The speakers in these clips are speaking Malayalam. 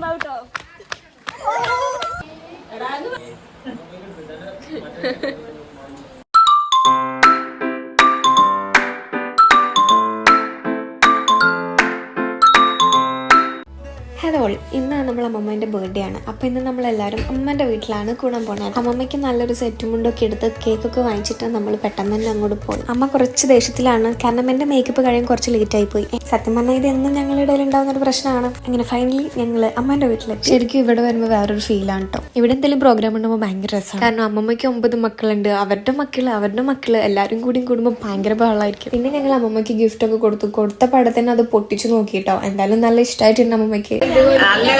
about off. നമ്മൾ അമ്മമ്മേന്റെ ബർത്ത്ഡേ ആണ്. അപ്പോൾ ഇന്ന് നമ്മളെല്ലാവരും അമ്മേന്റെ വീട്ടിലാണ് കൂടാൻ പോണത് അമ്മമ്മയ്ക്ക് നല്ലൊരു സെറ്റ് മുണ്ടൊക്കെ എടുത്ത് കേക്കൊക്കെ വാങ്ങിച്ചിട്ട് നമ്മൾ പെട്ടെന്ന് തന്നെ അങ്ങോട്ട് പോയി. അമ്മ കുറച്ച് ദേഷ്യത്തിലാണ്. കാരണം എന്റെ മേക്കപ്പ് കഴിയാൻ കുറച്ച് ലേറ്റ് ആയി പോയി. സത്യം പറഞ്ഞാൽ ഇത് എന്നും ഞങ്ങളുടെ ഇടയിൽ ഉണ്ടാകുന്ന ഒരു പ്രശ്നമാണ്. അങ്ങനെ ഫൈനലി ഞങ്ങൾ അമ്മേന്റെ വീട്ടിലെത്തി. ശരിക്കും ഇവിടെ വരുമ്പോൾ വേറൊരു ഫീലാണ് കേട്ടോ ഇവിടെ എന്തെങ്കിലും പ്രോഗ്രാം ഉണ്ടാകുമ്പോൾ ഭയങ്കര രസമാണ് കാരണം അമ്മമ്മയ്ക്ക് ഒമ്പത് മക്കളുണ്ട്. അവരുടെ മക്കൾ അവരുടെ മക്കൾ എല്ലാവരും കൂടി കൂടുമ്പോൾ ഭയങ്കര ബഹളമായിരിക്കും പിന്നെ ഞങ്ങൾ അമ്മമ്മയ്ക്ക് ഗിഫ്റ്റ് ഒക്കെ കൊടുത്തു. കൊടുത്ത പടത്തിന് അത് പൊട്ടിച്ചു നോക്കിട്ടോ എന്തായാലും നല്ല ഇഷ്ടമായിട്ടുണ്ട് അമ്മമ്മയ്ക്ക്. നല്ല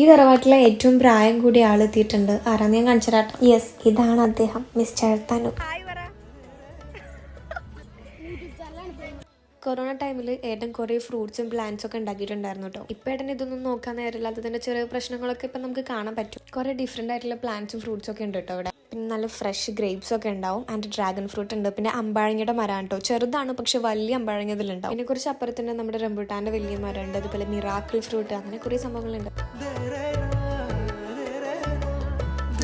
ഈ തറവാട്ടിലെ ഏറ്റവും പ്രായം കൂടിയ ആൾ എത്തിയിട്ടുണ്ട്. ആരാന്ന് ഞാൻ കാണിച്ചരാട്ടോ യെസ് ഇതാണ് അദ്ദേഹം മിസ്റ്റർ തനു. കൊറോണ ടൈമിൽ ഏട്ടൻ കുറേ ഫ്രൂട്ട്സും പ്ലാന്റ്സും ഒക്കെ ഉണ്ടാക്കിയിട്ടുണ്ടായിരുന്നു കേട്ടോ ഇപ്പം ഏട്ടൻ ഇതൊന്നും നോക്കാൻ നേരമില്ലാത്തതിന്റെ ചെറിയ പ്രശ്നങ്ങളൊക്കെ ഇപ്പം നമുക്ക് കാണാൻ പറ്റും. കുറേ ഡിഫറെന്റ് ആയിട്ടുള്ള പ്ലാന്റ്സും ഫ്രൂട്ട്സും ഒക്കെ ഉണ്ട് കേട്ടോ ഇവിടെ. പിന്നെ നല്ല ഫ്രഷ് ഗ്രേപ്സ് ഒക്കെ ഉണ്ടാവും. ആൻഡ് ഡ്രാഗൺ ഫ്രൂട്ട് ഉണ്ട്. പിന്നെ അമ്പാഴങ്ങയുടെ മരം കേട്ടോ ചെറുതാണ് പക്ഷെ വലിയ അമ്പാഴങ്ങ ഇതിലുണ്ടാവും പിന്നെ കുറച്ച് തന്നെ നമ്മുടെ റംബൂട്ടാന്റെ വലിയ മരം ഉണ്ട് അതുപോലെ മിറാക്കിൾ ഫ്രൂട്ട് അങ്ങനെ കുറേ സംഭവങ്ങളുണ്ട്.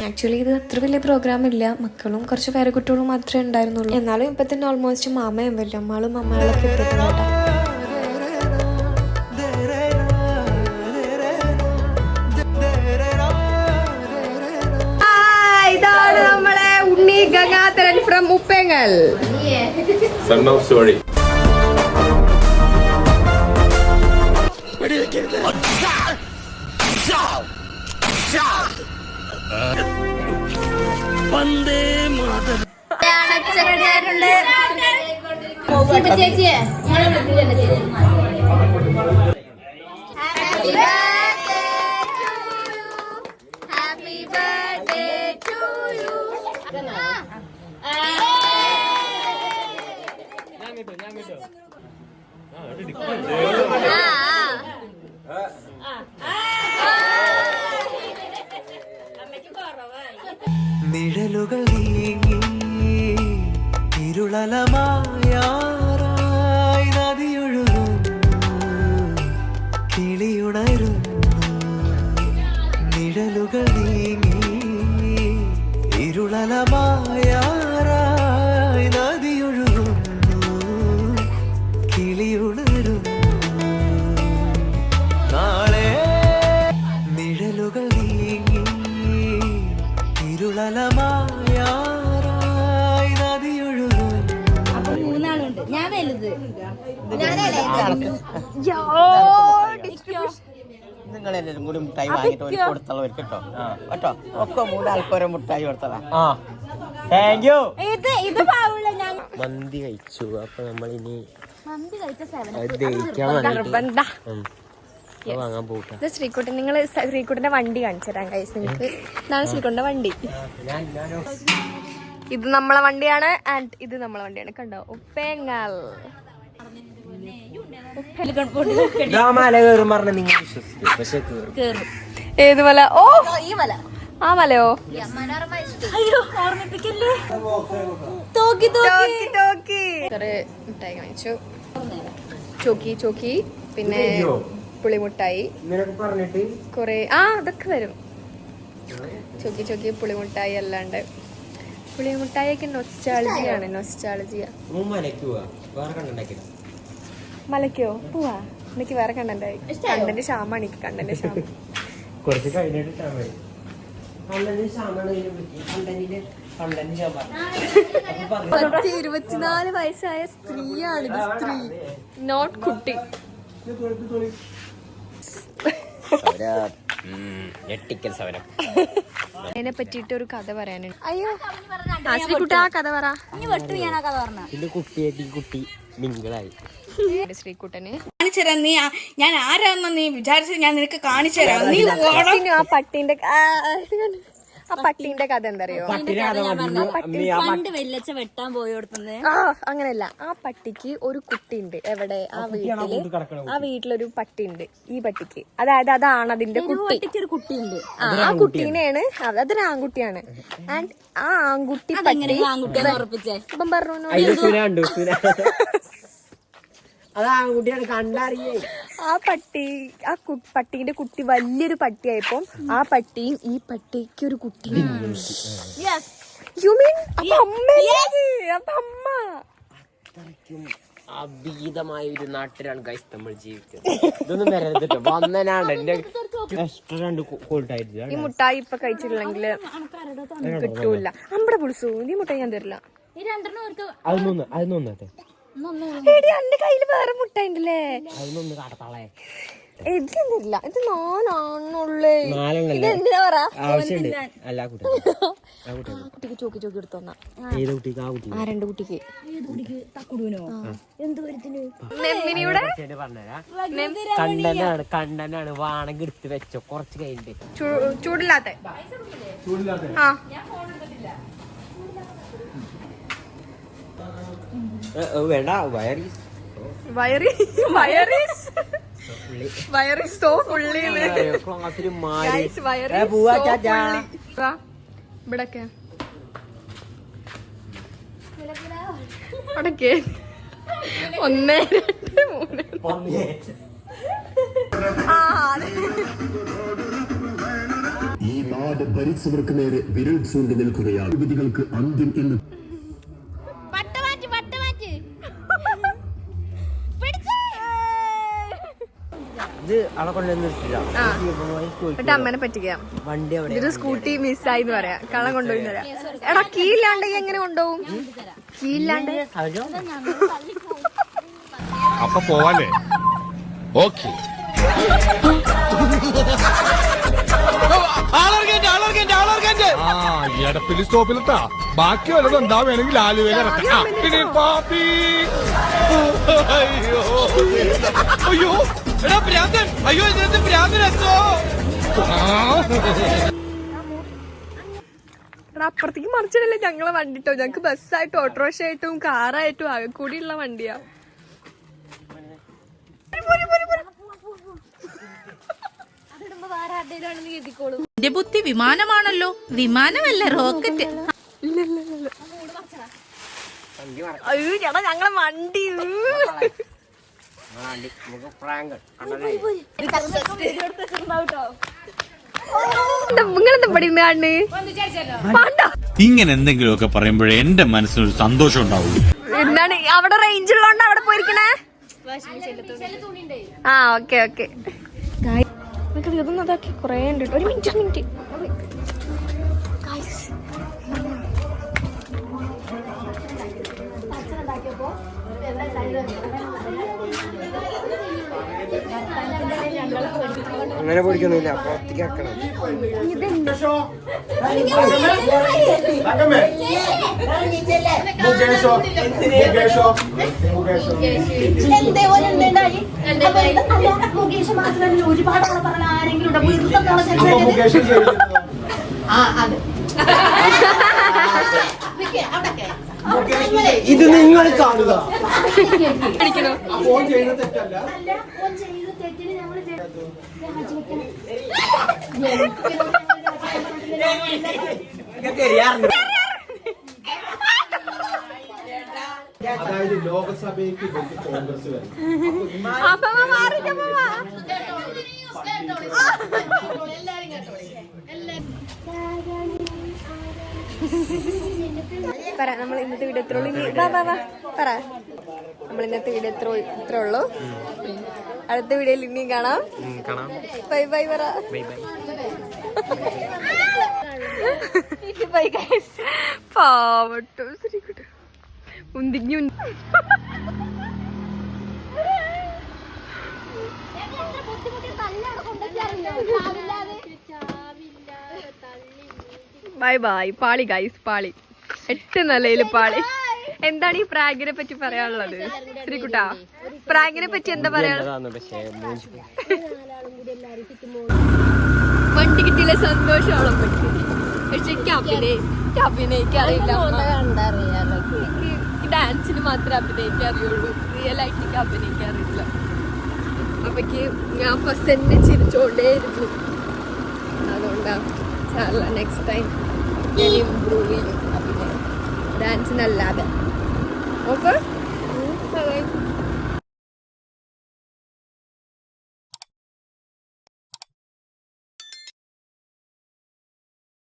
ആക്ച്വലി ഇത് അത്ര വലിയ പ്രോഗ്രാം ഇല്ല. മക്കളും കുറച്ച് പേരെ കുട്ടികളും മാത്രമേ ഉണ്ടായിരുന്നുള്ളൂ. എന്നാലും ഇപ്പൊ തന്നെ ഓൾമോസ്റ്റ് മാമയും വല്യമ്മളും അമ്മകളൊക്കെ എത്തിയിട്ടുണ്ട് ഉപ്പേങ്ങൽ Son of story. ചേച്ചിയെ നിങ്ങളെ വിളിക്കില്ല ചേച്ചി ഹാപ്പി ബർത്ത്ഡേ ടു えか。കൂടി മുട്ടായി വാങ്ങിട്ട് ഒരു കൊടുത്തുള്ളവർ കേട്ടോ കേട്ടോ? ഒക്കെ മൂന്ന് ആൾക്കാരെ മുട്ടായി കൊടുത്തതാ. ഇത് ഇത് പാവുള്ള ഞാൻ. മന്തി കഴിച്ചു. അപ്പൊ നമ്മൾ ഇനി മന്തി കഴിച്ച സെവൻ ദഹിക്കാൻ നിർബന്ധ വാങ്ങാൻ പോട്ടെ ഇത് ശ്രീകുട്ടൻ നിങ്ങൾ ശ്രീകുട്ടന്റെ വണ്ടി കാണിച്ചു തരാം കൈസ് നിങ്ങൾക്ക് ഇതാണ് ശ്രീകുട്ടന്റെ വണ്ടി. ഇത് നമ്മളെ വണ്ടിയാണ് ആൻഡ് ഇത് നമ്മളെ വണ്ടിയാണ്. കണ്ടോ? ഉപ്പേങ്ങൽ. മല കയറും പറഞ്ഞ നിങ്ങൾ വിശ്വസിക്കും പക്ഷെ കേറും. ഏത് മല? ഓ! ഈ മല. ആ മലയോ? അയ്യോ ഓർമ്മിപ്പിക്കല്ലേ? തോക്കി തോക്കി. കുറെ മിഠായി കാണിച്ചു ചോക്കി ചോക്കി. പിന്നെ പുളിമുട്ടായി. കുറെ ആ അതൊക്കെ വരും. ചോക്കി ചോക്കി പുളിമുട്ടായി അല്ലാണ്ട്. പുളിമുട്ടായി ഒക്കെ നൊസ്റ്റാളജിയാണ് നൊസ്റ്റാളജിയ മലക്ക് പോവാ. എനിക്ക് വേറെ കണ്ടന്റായി കണ്ടന്റ് ക്ഷാമാണ് എനിക്ക് കണ്ടന്റ് ക്ഷാമം. കുറച്ച് കഴിഞ്ഞിട്ട് ക്ഷാമായി പത്ത് ഇരുപത്തിനാല് വയസ്സായ സ്ത്രീയാണ് ഇത് സ്ത്രീ. നോട്ട് കുട്ടി. അതിനെ പറ്റിയിട്ട് ഒരു കഥ പറയാനുണ്ട്. അയ്യോ. ആ കഥ പറ. പറഞ്ഞ. കുട്ടിയായിട്ട് കുട്ടി മിങ്കിളായി ശ്രീകുട്ടന്. കാണിച്ചു തരാം നീ ആ- ഞാൻ ആരാന്ന് നീ വിചാരിച്ചത് ഞാൻ നിനക്ക് കാണിച്ചു തരാം. നീ പിന്നെ ആ പട്ടിന്റെ ആ, പട്ടീന്റെ കഥ എന്തറിയോ? പണ്ട് വെല്ലച്ച വെട്ടാൻ പോയോടുത്തുന്നത് ആ അങ്ങനെയല്ല. ആ പട്ടിക്ക് ഒരു കുട്ടി ഉണ്ട് എവിടെ? ആ വീട്ടിൽ. ആ വീട്ടിലൊരു പട്ടിയുണ്ട്. ഈ പട്ടിക്ക്. അതായത് അതാണ് അതിന്റെ കുട്ടി. ഒരു കുട്ടിയുണ്ട്. ആ ആ കുട്ടീനെയാണ്. അതൊരു ആൺകുട്ടിയാണ്. ആൻഡ് ആ ആൺകുട്ടി പട്ടി അപ്പം പറഞ്ഞു അതിന്റെ സുന ഉണ്ട് സുന അത് ആൺകുട്ടിയാണ് കണ്ടറിയേ. ആ പട്ടി ആ പട്ടീന്റെ കുട്ടി വലിയൊരു പട്ടിയായപ്പോ ആ പട്ടിയും ഈ പട്ടിക്ക് ഒരു കുട്ടി യു മീൻ അപ്പൊ അമ്മയല്ലേ അത്? അപ്പൊ അമ്മ. അഭീതമായ ഒരു നാട്ടിലാണ് ഗൈസ് നമ്മൾ ജീവിക്കുന്നത്. ഇതൊന്നും വരരുത് വന്നനാണ്. എന്റെ എക്സ്ട്രാ രണ്ട് കോൾട്ടായിട്ട് ഈ മുട്ടായി ഇപ്പൊ കഴിച്ചിട്ടില്ലെങ്കിൽ കിട്ടൂല. അമ്പടെ പുളിസു നീ മുട്ടായി ഞാൻ തരില്ല. ഈ രണ്ടെണ്ണം അവർക്ക് എടി എന്റെ കയ്യിൽ വേറെ മുട്ട ഉണ്ടല്ലേ എനിക്കൊന്നുമില്ല ഇത് നാനാണുള്ളേ ഇതെന്തിനാ പറ? കുട്ടിക്ക്. ചോക്കി ചോക്കി എടുത്തോന്നാ ഏത് കുട്ടിക്ക്? ആ കുട്ടി ആ രണ്ട് കുട്ടിക്ക്. കണ്ടനാണ് കണ്ടനാണ് വാണെങ്കിൽ എടുത്ത് വെച്ചോ. കുറച്ച് കഴിഞ്ഞിട്ട്. ചൂടില്ലാത്ത? ചൂടില്ലാത്ത? ആ. വേണ്ട വയറി. വയറി വയറീസ് വയറീസ് സോ ഫുള്ളി ഇവിടൊക്കെ. അവിടൊക്കെ. ഒന്ന് രണ്ട് മൂന്ന്. ഈ നാട് ഭരിച്ചവർക്ക് നേരെ വിരൽ ചൂണ്ടി നിൽക്കുകയാണ്. വിധികൾക്ക് അന്ത്യം എന്ന് അവിടെ അമ്മനെ പറ്റിക്കാം വണ്ടി അവിടെ സ്കൂട്ടി മിസ്സായി എന്ന് പറയാം. കള്ളം കൊണ്ടുപോയി തരാം എടാ കീഴില്ലാണ്ടെങ്കിൽ എങ്ങനെ കൊണ്ടുപോകും? കീഴില്ലാണ്ട്? അപ്പൊ പോവാല്ലേ? ഓക്കെ. ആ എടപ്പിലി സ്റ്റോപ്പിലിട്ടാ. ബാക്കി വല്ലതും എന്താ വേണമെങ്കിൽ ഇറക്കാം. പാപ്പി. അയ്യോ. അയ്യോ. എടാ ഭ്രാന്തൻ. അയ്യോ ഇതിനകത്ത് ഭ്രാന്തൻ എത്തോ അപ്പുറത്തേക്ക് മറിച്ചിടല്ലേ ഞങ്ങളെ വണ്ടി ട്ടോ ഞങ്ങക്ക് ബസ്സായിട്ടും ഓട്ടോറിക്ഷ ആയിട്ടും കാറായിട്ടും ആകെ കൂടിയുള്ള വണ്ടിയാ. എന്റെ ബുദ്ധി വിമാനമാണല്ലോ. വിമാനമല്ല റോക്കറ്റ്. അയ്യോ ചേട്ടാ ഞങ്ങളെ വണ്ടി വണ്ടി നമുക്ക് പ്രാങ്ക് കണ്ടനായി നിങ്ങളെന്താ പഠിക്കുന്ന കാണുന്നത് ഇങ്ങനെ എന്തെങ്കിലുമൊക്കെ പറയുമ്പോഴേ എന്റെ മനസ്സിനൊരു സന്തോഷം ഉണ്ടാവും എന്താണ് അവിടെ റേഞ്ച് ഉള്ളതുകൊണ്ട് അവിടെ പോയിരിക്കണേ? ആ ഓക്കെ ഓക്കെ ഇതൊന്നും അതാക്കി കൊറേ ഉണ്ട് ഒരു മിനിറ്റ് ഒരു മിനിറ്റ് അങ്ങനെ പൊടിക്കൊന്നുമില്ല പുറത്തേക്ക് ഇറക്കണം ഇത് നിങ്ങൾ കാണുക. അതായത് ലോകസഭയ്ക്ക് ഇവർക്ക് കോൺഗ്രസ് വരും. പറ നമ്മൾ ഇന്നത്തെ വീഡിയോ എത്ര ഉള്ളൂ വാ വാ വാ. പറ. നമ്മൾ ഇന്നത്തെ വീഡിയോ എത്ര ഇത്ര ഉള്ളൂ. അടുത്ത വീഡിയോയിൽ ഇനിയും കാണാം. കാണാം. ബൈ ബൈ പറ. Bye bye. ബൈ ഗൈസ് പാവട്ടോ ശ്രീകുട്ട ഉന്തിഞ്ഞു ബൈ ബൈ. പാളി ഗൈസ് പാളി. എട്ട് നിലയിൽ പാളി. എന്താണ് ഈ പ്രാങ്കിനെ പറ്റി പറയാനുള്ളത്? ശ്രീകുട്ടാ പ്രാങ്കിനെ പറ്റി എന്താ പറയാനുള്ളത്? വണ്ടി കിട്ടിയില്ല സന്തോഷമാണോ പക്ഷേ എനിക്ക് അഭിനയ എനിക്ക് അഭിനയിക്കാൻ അറിയില്ല. എനിക്ക് ഡാൻസിന് മാത്രമേ അഭിനയിക്കാൻ അറിയുള്ളൂ. റിയൽ ആയിട്ട് എനിക്ക് അഭിനയിക്കാൻ അറിയില്ല. അപ്പക്ക് ഞാൻ ഫസ്റ്റ് തന്നെ ചിരിച്ചോണ്ടേയിരുന്നു. അതുകൊണ്ടാണ് നെക്സ്റ്റ് ടൈം ഞാൻ ഇമ്പ്രൂവ് ചെയ്യും. ഡാൻസിനല്ലാതെ. ഓക്കെ?